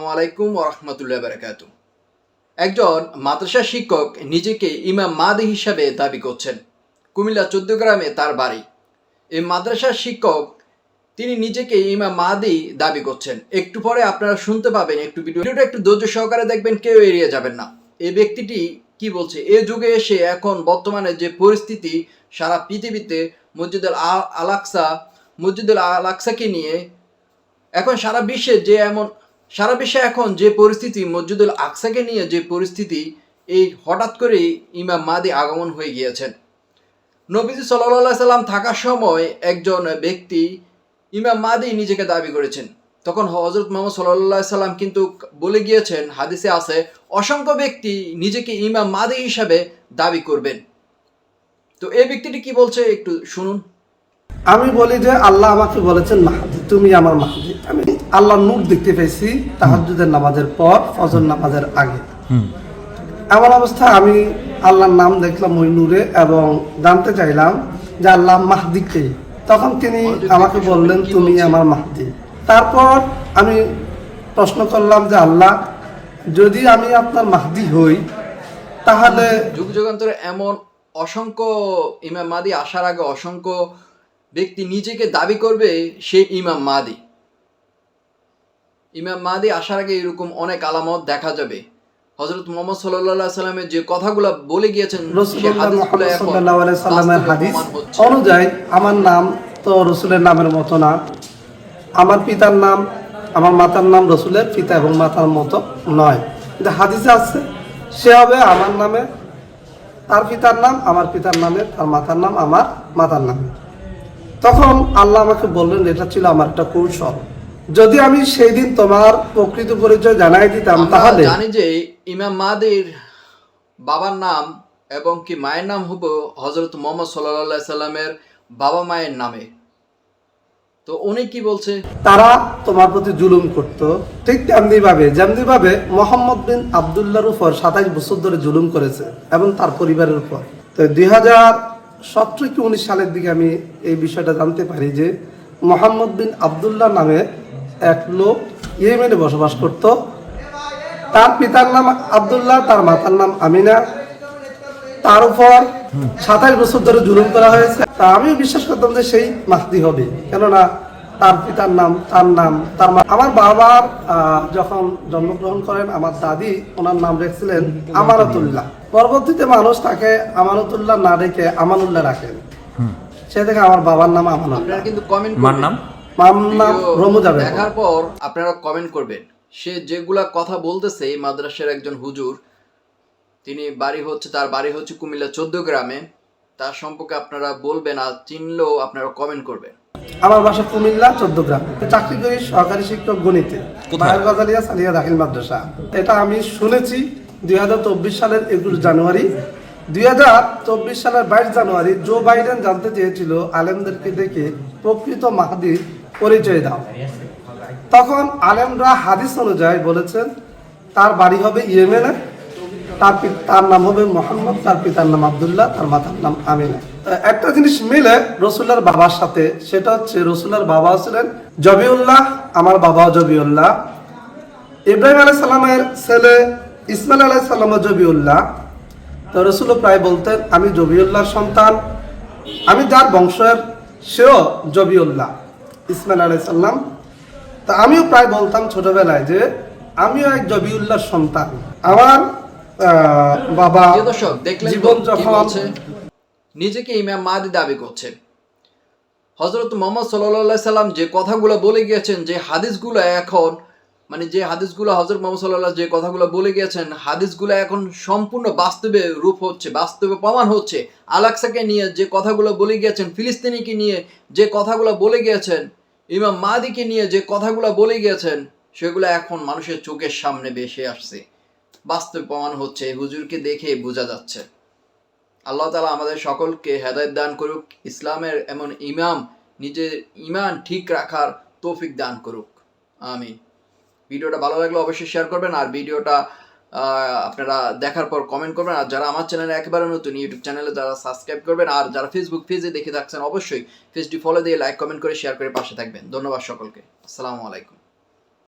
আলাইকুম ওরহমতুল্লাহ বারাকাতু একজন মাদ্রাসা শিক্ষক নিজেকে ইমাম মাদি হিসাবে দাবি করছেন। কুমিল্লা চোদ্দ গ্রামে তার বাড়ি। এই মাদ্রাসার শিক্ষক তিনি নিজেকে ইমাম মাদি দাবি করছেন। একটু পরে আপনারা শুনতে পাবেন একটু ভিডিওটা একটু ধৈর্য সহকারে দেখবেন, কেউ এড়িয়ে যাবেন না। এই ব্যক্তিটি কি বলছে? এ যুগে এসে এখন বর্তমানে যে পরিস্থিতি, সারা পৃথিবীতে মসজিদুল আলাকসা মসজিদুল আলাকসাকে নিয়ে এখন সারা বিশ্বে যে এমন সারা বিশ্বে এখন যে পরিস্থিতি মসজিদুল আকসাকে নিয়ে যে পরিস্থিতি, এই হঠাৎ করেই ইমাম মাদি আগমন হয়ে গিয়েছেন। নবীজি সাল্লাহ সাল্লাম থাকার সময় একজন ব্যক্তি ইমাম মাদি নিজেকে দাবি করেছেন। তখন হজরত মোহাম্মদ সাল্লাহ সাল্লাম কিন্তু বলে গিয়েছেন, হাদিসে আছে, অসংখ্য ব্যক্তি নিজেকে ইমাম মাদি হিসাবে দাবি করবেন। তো এই ব্যক্তিটি কি বলছে একটু শুনুন। আমি বলি যে, আল্লাহ আমাকে বলেছেন মাহাদি, তুমি আমার মাহাদি, আমি আল্লাহ নূর দেখতে পেয়েছি তাহাজুদের নামাজের পর ফজর নামাজের আগে। এমন অবস্থা আমি আল্লাহর নাম দেখলাম ওই নূরে এবং জানতে চাইলাম যে আল্লাহ মাহদি কে? তখন তিনি আমাকে বললেন তুমি আমার মাহদি। তারপর আমি প্রশ্ন করলাম যে আল্লাহ যদি আমি আপনার মাহদি হই তাহলে যুগ যুগান্তরে এমন অসংখ্য ইমাম মাদি আসার আগে অসংখ্য ব্যক্তি নিজেকে দাবি করবে সে ইমাম মাদি। ইমাম মাদি আসার আগে এরকম অনেক আলামত দেখা যাবে। হজরত মোহাম্মদ সাল্লাহ সাল্লামের যে কথাগুলো বলে গিয়েছেন সাল্লামের হাদিস অনুযায়ী আমার নাম তো রসুলের নামের মতো না। আমার পিতার নাম আমার মাতার নাম রসুলের পিতা এবং মাতার মতো নয়। কিন্তু হাদিসে আছে সে হবে আমার নামে তার পিতার নাম আমার পিতার নামে তার মাতার নাম আমার মাতার নামে। তখন আল্লাহ আমাকে বললেন এটা ছিল আমার একটা কৌশল। যদি আমি সেই দিন তোমার প্রকৃত পরিচয় জানাই দিতাম তাহলে? জানি যে ইমাম মাদির বাবার নাম এবং কি মায়ের নাম হব হজরত মোহাম্মদ সাল্লাহ সাল্লামের বাবা মায়ের নামে। তো উনি কি বলছে? তারা তোমার প্রতি জুলুম করত। ঠিক তেমনি ভাবে যেমনি ভাবে মোহাম্মদ বিন আবদুল্লাহর উপর সাতাইশ বছর ধরে জুলুম করেছে এবং তার পরিবারের উপর। তো দুই হাজার সতেরো কি উনিশ সালের দিকে আমি এই বিষয়টা জানতে পারি যে মোহাম্মদ বিন আবদুল্লাহ নামে এক লোক ইয়েমেনে বসবাস করত। তার পিতার নাম আবদুল্লাহ তার মাতার নাম আমিনা। তার উপর সাতাশ বছর ধরে জুলুম করা হয়েছে। তা আমিও বিশ্বাস করতাম যে সেই মাহদি হবে। কেননা তার পিতার নাম তার নাম তার মা- আমার বাবার যখন জন্মগ্রহণ করেন আমার দাদি ওনার নাম রেখেছিলেন আমানতুল্লাহ। পরবর্তীতে মানুষ তাকে আমানতুল্লাহ না রেখে আমানুল্লাহ রাখেন সে থেকে আমার বাবার নাম আমানুল্লাহ। কিন্তু কমেন্ট নাম? দেখার পর আপনারা কমেন্ট করবেন। সে যেগুলা কথা বলতেছে এই মাদ্রাসার একজন হুজুর তিনি বাড়ি হচ্ছে তার বাড়ি হচ্ছে কুমিল্লা চোদ্দ গ্রামে। তার সম্পর্কে আপনারা বলবেন আর চিনলেও আপনারা কমেন্ট করবেন। আমার বাসা কুমিল্লা চোদ্দ গ্রাম। চাকরি করি সহকারী শিক্ষক গণিতে। গাজালিয়া সালিয়া দাখিল মাদ্রাসা। এটা আমি শুনেছি দুই হাজার চব্বিশ সালের একুশ জানুয়ারি। দুই হাজার চব্বিশ সালের বাইশ জানুয়ারি জো বাইডেন জানতে চেয়েছিল আলেমদেরকে দেখে প্রকৃত মাহাদির পরিচয় দাও। তখন আলেমরা হাদিস অনুযায়ী বলেছেন, তার বাড়ি হবে ইয়েমেনে, তার তার নাম হবে মোহাম্মদ, তার পিতার নাম আবদুল্লাহ, তার মাতার নাম আমিনা। একটা জিনিস মিলে রসুল্লার বাবার সাথে, সেটা হচ্ছে রসুল্লার বাবা ছিলেন জবিউল্লাহ, আমার বাবাও জবিউল্লাহ। ইব্রাহিম আলাই সাল্লামের ছেলে ইসমাইল আলাই সাল্লামও জবিউল্লাহ। তো রসুল প্রায় বলতেন, আমি জবিউল্লাহর সন্তান, আমি যার বংশের, সেও জবিউল্লাহ। ইসমাইল আলাই সাল্লাম তা আমিও প্রায় বলতাম ছোটবেলায় যে আমিও এক জবিউল্লাহর সন্তান। আমার বাবা দর্শক দেখলেন জীবন যখন নিজেকে ইমাম মাদি দাবি করছে। হজরত মোহাম্মদ সাল্লাহ সাল্লাম যে কথাগুলো বলে গিয়েছেন যে হাদিসগুলো এখন মানে যে হাদিসগুলো হজরত মোহাম্মদ সাল্লাহ যে কথাগুলো বলে গিয়েছেন হাদিসগুলো এখন সম্পূর্ণ বাস্তবে রূপ হচ্ছে বাস্তবে প্রমাণ হচ্ছে। আলাক্সাকে নিয়ে যে কথাগুলো বলে গিয়েছেন ফিলিস্তিনিকে নিয়ে যে কথাগুলো বলে গিয়েছেন ইমাম মাদিকে নিয়ে যে কথাগুলো বলে গিয়েছেন, সেগুলো এখন মানুষের চোখের সামনে বেশি আসছে। বাস্তব প্রমাণ হচ্ছে হুজুরকে দেখে বোঝা যাচ্ছে। আল্লাহ তালা আমাদের সকলকে হেদায়ত দান করুক, ইসলামের এমন ইমাম, নিজের ইমান ঠিক রাখার তৌফিক দান করুক। আমিন। ভিডিওটা ভালো লাগলে অবশ্যই শেয়ার করবেন, আর ভিডিওটা আপনারা দেখার পর কমেন্ট করবেন। আর যারা আমার চ্যানেলে একবারে নতুন ইউটিউব চ্যানেলে যারা সাবস্ক্রাইব করবেন। আর যারা ফেসবুক পেজে দেখে থাকছেন, অবশ্যই পেজটি ফলো দিয়ে লাইক কমেন্ট করে শেয়ার করে পাশে থাকবেন। ধন্যবাদ সকলকে। আসসালামু আলাইকুম।